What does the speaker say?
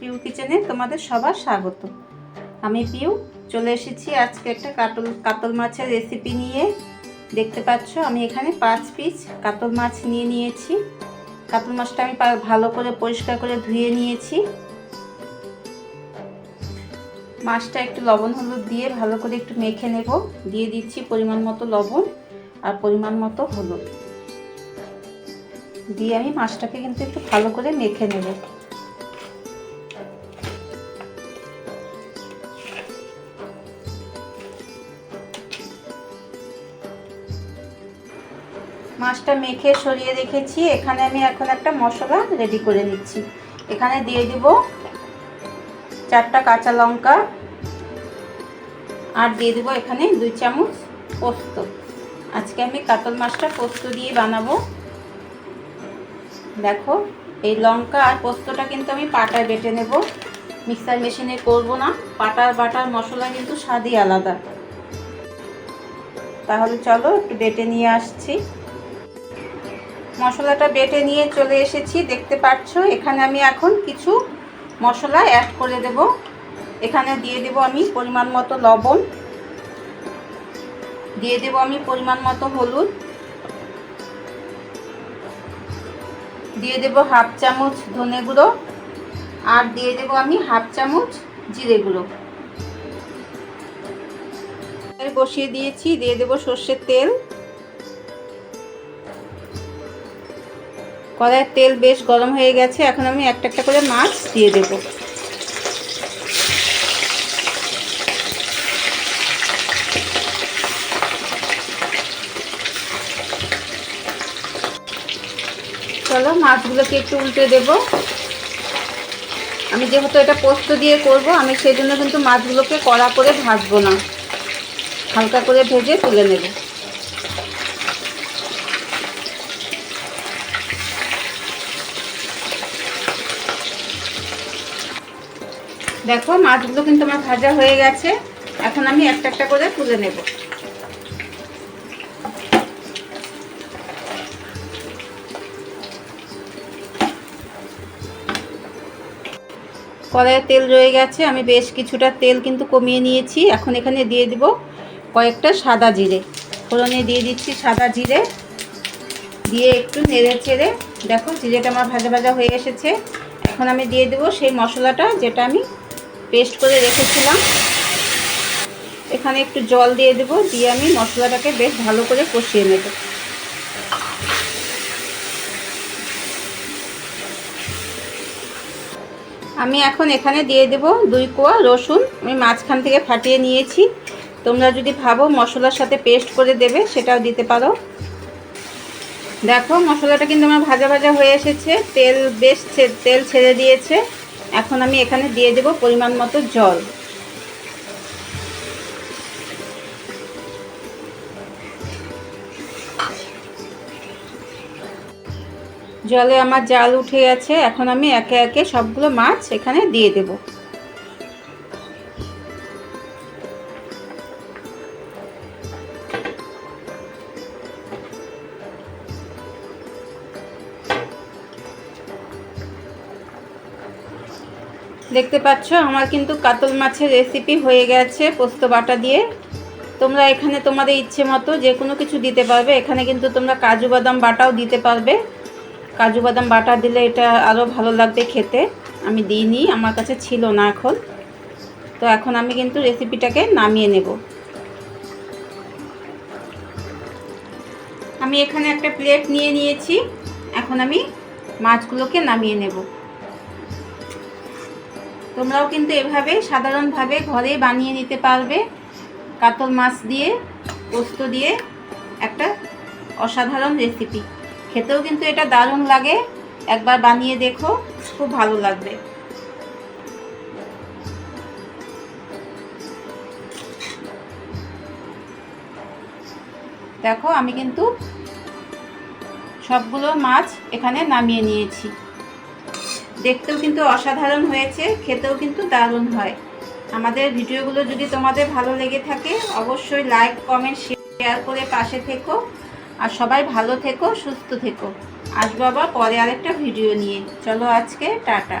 পিউ কিচেনে তোমাদের সবার স্বাগত। আমি পিউ, চলে এসেছি আজকে একটা কাতল কাতল মাছের রেসিপি নিয়ে। দেখতে পাচ্ছ, আমি এখানে পাঁচ পিস কাতল মাছ নিয়ে নিয়েছি। কাতল মাছটা আমি ভালো করে পরিষ্কার করে ধুয়ে নিয়েছি। মাছটা একটু লবণ হলুদ দিয়ে ভালো করে একটু মেখে নেব। দিয়ে দিচ্ছি পরিমাণ মতো লবণ আর পরিমাণ মতো হলুদ। দিয়ে আমি মাছটাকে কিন্তু একটু ভালো করে মেখে নেব। মাছটা মেখে সরিয়ে রেখেছি। এখানে আমি এখন একটা মশলা রেডি করে নিচ্ছি। এখানে দিয়ে দিব চারটা কাঁচা লঙ্কা আর দিয়ে দেবো এখানে দুই চামচ পোস্ত। আজকে আমি কাতল মাছটা পোস্ত দিয়ে বানাবো। দেখো, এই লঙ্কা আর পোস্তটা কিন্তু আমি পাটায় বেটে নেব। মিক্সার মেশিনে করব না। পাটার বাটার মশলা কিন্তু স্বাদই আলাদা। তাহলে চলো একটু বেটে নিয়ে আসছি। মশলাটা বেটে নিয়ে চলে এসেছি, দেখতে পাচ্ছ? এখানে আমি এখন কিছু মশলা অ্যাড করে দেব। এখানে দিয়ে দেব আমি পরিমাণ মতো লবণ। দিয়ে দেব আমি পরিমাণ মতো হলুদ। দিয়ে দেব হাফ চামচ ধনে গুঁড়ো। আর দিয়ে দেব আমি হাফ চামচ জিরে গুঁড়ো। বসিয়ে দিয়েছি, দিয়ে দেব সর্ষের তেল। কড়াইয়ের তেল বেশ গরম হয়ে গেছে, এখন আমি একটা একটা করে মাছ দিয়ে দেব। চলো মাছগুলোকে একটু উল্টে দেব। আমি যেহেতু এটা পোস্ত দিয়ে করব, আমি সেই জন্য কিন্তু মাছগুলোকে কড়া করে ভাজবো না। হালকা করে ভেজে তুলে নেব। দেখো, মাছগুলো কিন্তু আমার ভাজা হয়ে গেছে। এখন আমি একটা একটা করে তুলে নেব। কড়াইয়ে তেল রয়ে গেছে। আমি বেশ কিছুটা তেল কিন্তু কমিয়ে নিয়েছি। এখন এখানে দিয়ে দিব কয়েকটা সাদা জিরে। ফোড়নে দিয়ে দিচ্ছি সাদা জিরে। দিয়ে একটু নেড়ে চেড়ে দেখো, জিরেটা আমার ভাজা ভাজা হয়ে এসেছে। এখন আমি দিয়ে দেবো সেই মশলাটা, যেটা আমি পেস্ট করে রেখেছিলাম। এখানে একটু জল দিয়ে দেবো, দিয়ে আমি মশলাটাকে বেশ ভালো করে কষিয়ে নেব। আমি এখন এখানে দিয়ে দেব দুই কোয়া রসুন, আমি মাঝখান থেকে ফাটিয়ে নিয়েছি। তোমরা যদি ভাবো মশলার সাথে পেস্ট করে দেবে, সেটাও দিতে পারো। দেখো মশলাটা কিন্তু আমার ভাজা ভাজা হয়ে এসেছে, তেল বেশ তেল ছেড়ে দিয়েছে। এখন আমি এখানে দিয়ে দেব পরিমাণ মতো জল। জলে আমার জাল উঠে গেছে, এখন আমি একে একে সবগুলো মাছ এখানে দিয়ে দেব। দেখতে পাচ্ছ, আমার কিন্তু কাতল মাছের রেসিপি হয়ে গেছে পোস্ত বাটা দিয়ে। তোমরা এখানে তোমাদের ইচ্ছে মতো যে কোনো কিছু দিতে পারবে। এখানে কিন্তু তোমরা কাজু বাদাম বাটাও দিতে পারবে। কাজু বাদাম বাটা দিলে এটা আরও ভালো লাগবে খেতে। আমি দিইনি, আমার কাছে ছিল না এখন। তো এখন আমি কিন্তু রেসিপিটাকে নামিয়ে নেব। আমি এখানে একটা প্লেট নিয়ে নিয়েছি। এখন আমি মাছগুলোকে নামিয়ে নেব। তোমরাও কিন্তু এভাবে সাধারণভাবে ঘরে বানিয়ে নিতে পারবে। কাতল মাছ দিয়ে, পোস্ত দিয়ে একটা অসাধারণ রেসিপি খেতেও কিন্তু এটা দারুণ লাগে। একবার বানিয়ে দেখো, খুব ভালো লাগবে। দেখো, আমি কিন্তু সবগুলো মাছ এখানে নামিয়ে নিয়েছি। দেখতেও কিন্তু অসাধারণ হয়েছে, খেতেও কিন্তু দারুণ হয়। আমাদের ভিডিওগুলো যদি তোমাদের ভালো লেগে থাকে, অবশ্যই লাইক কমেন্ট শেয়ার করে পাশে থেকো। আর সবাই ভালো থেকো, সুস্থ থেকো। আসব আবার পরে আরেকটা ভিডিও নিয়ে। চলো আজকে টাটা।